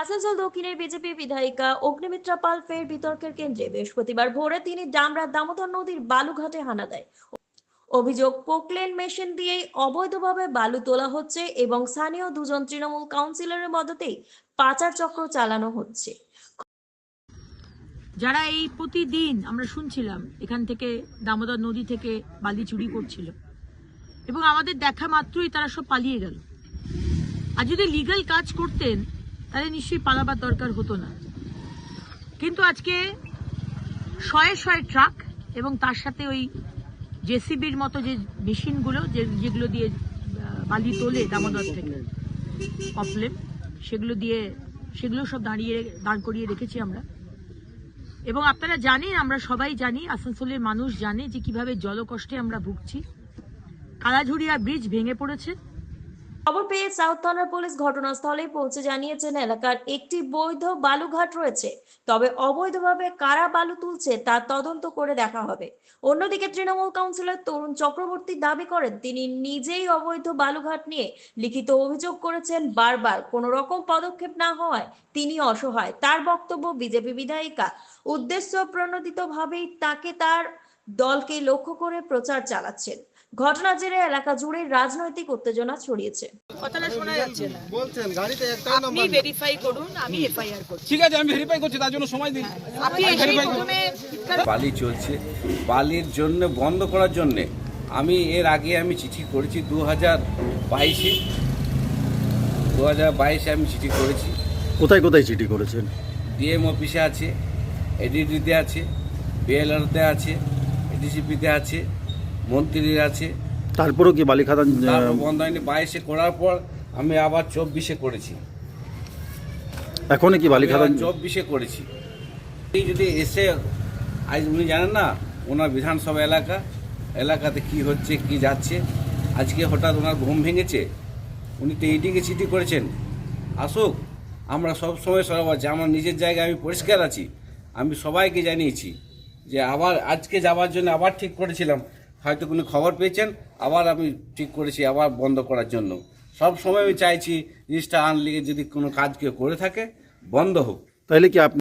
আসানসোল দক্ষিণের বিজেপি বিধায়িকা অগ্নিমিত্রা পাল ফের বিতর্কের কেন্দ্রে বৃহস্পতিবার ভোরে তিনি ডামরা দামোদর নদীর বালুঘাটে হানা দেয়। অভিযোগ, পোকলেন মেশিন দিয়েই অবৈধভাবে বালু তোলা হচ্ছে এবং স্থানীয় দুজন তৃণমূল কাউন্সিলরের মদতেই পাচার চক্র চালানো হচ্ছে। যারা এই প্রতিদিন আমরা শুনছিলাম, এখান থেকে দামোদর নদী থেকে বালি চুরি করছিল এবং আমাদের দেখা মাত্রই তারা সব পালিয়ে গেল। আর যদি লিগ্যাল কাজ করতেন তাহলে নিশ্চয়ই পালাবার দরকার হতো না। কিন্তু আজকে শয়ে শয়ে ট্রাক এবং তার সাথে ওই জেসিবির মতো যে মেশিনগুলো, যে যেগুলো দিয়ে বালি তোলে দামোদর থেকে কপলেম সেগুলো দিয়ে, সেগুলো সব দাঁড়িয়ে, দাঁড় করিয়ে রেখেছি আমরা। এবং আপনারা জানেন, আমরা সবাই জানি, আসানসোলের মানুষ জানে যে কীভাবে জলকষ্টে আমরা ভুগছি। কালাঝুরিয়া ব্রিজ ভেঙে পড়েছে। খবর পেয়ে সাউথ থানার পুলিশ ঘটনাস্থলে পৌঁছে জানিয়েছেন এলাকার একটি বৈধ বালুঘাট রয়েছে। তবে অবৈধভাবে কারা বালু তুলছে তা তদন্ত করে দেখা হবে। অন্যদিকে তৃণমূল কাউন্সিলর তরুণ চক্রবর্তী দাবি করেন, তিনি নিজেই অবৈধ বালুঘাট নিয়ে লিখিত অভিযোগ করেছেন, বারবার কোনো রকম পদক্ষেপ না হওয়ায় তিনি অসহায়। তার বক্তব্য বিজেপি বিধায়িকা উদ্দেশ্য প্রণোদিতভাবেই তাকে তার দলকে লক্ষ্য করে প্রচার চালাচ্ছেন। ঘটনার জেরে এলাকা জুড়ে রাজনৈতিক উত্তেজনা ছড়িয়েছে। কথাটা শোনা যাচ্ছে না। বলছেন গাড়িতে একটা আপনি ভেরিফাই করুন আমি এফআইআর করছি। ঠিক আছে আমি ভেরিফাই করছি তার জন্য সময় দিন। আপনি এসেই প্রথমে বালি চলছে। বালির জন্য বন্ধ করার জন্য আমি এর আগে আমি চিঠি করেছি দু হাজার বাইশে। দু হাজার বাইশে আমি চিঠি করেছি। কোথায় কোথায় চিঠি করেছেন? ডিএম অফিসে আছে এডিডিতে আছে বিএলআরতে আছে এডিসিপিতে আছে। মন্ত্রীর আছে। তারপরেও কি বালি খাদান তারপর বন্ধ হয়নি। বাইশে করার পর আমি আবার চব্বিশে করেছি। এখনই কি বালি খাদান চব্বিশে করেছি। এই যদি এসে আজ উনি জানেন না ওনার বিধানসভা এলাকা এলাকাতে কি হচ্ছে কি যাচ্ছে। আজকে হঠাৎ ওনার ঘুম ভেঙেছে। উনি তো এইদিকে চিঠি করেছেন। আসুক আমরা সব সময় সরব। আছি আমার নিজের জায়গায় আমি পরিষ্কার আছি। আমি সবাইকে জানিয়েছি যে আবার আজকে যাওয়ার জন্য আবার ঠিক করেছিলাম। হয়তো কোনো খবর পেয়েছেন, আবার আমি ঠিক করেছি, আবার বন্ধ করার জন্য। সব সময় আমি চাইছি জিনিসটা আনলিগে যদি কোনো কাজ কেউ করে থাকে, বন্ধ হোক। তাহলে কি আপনি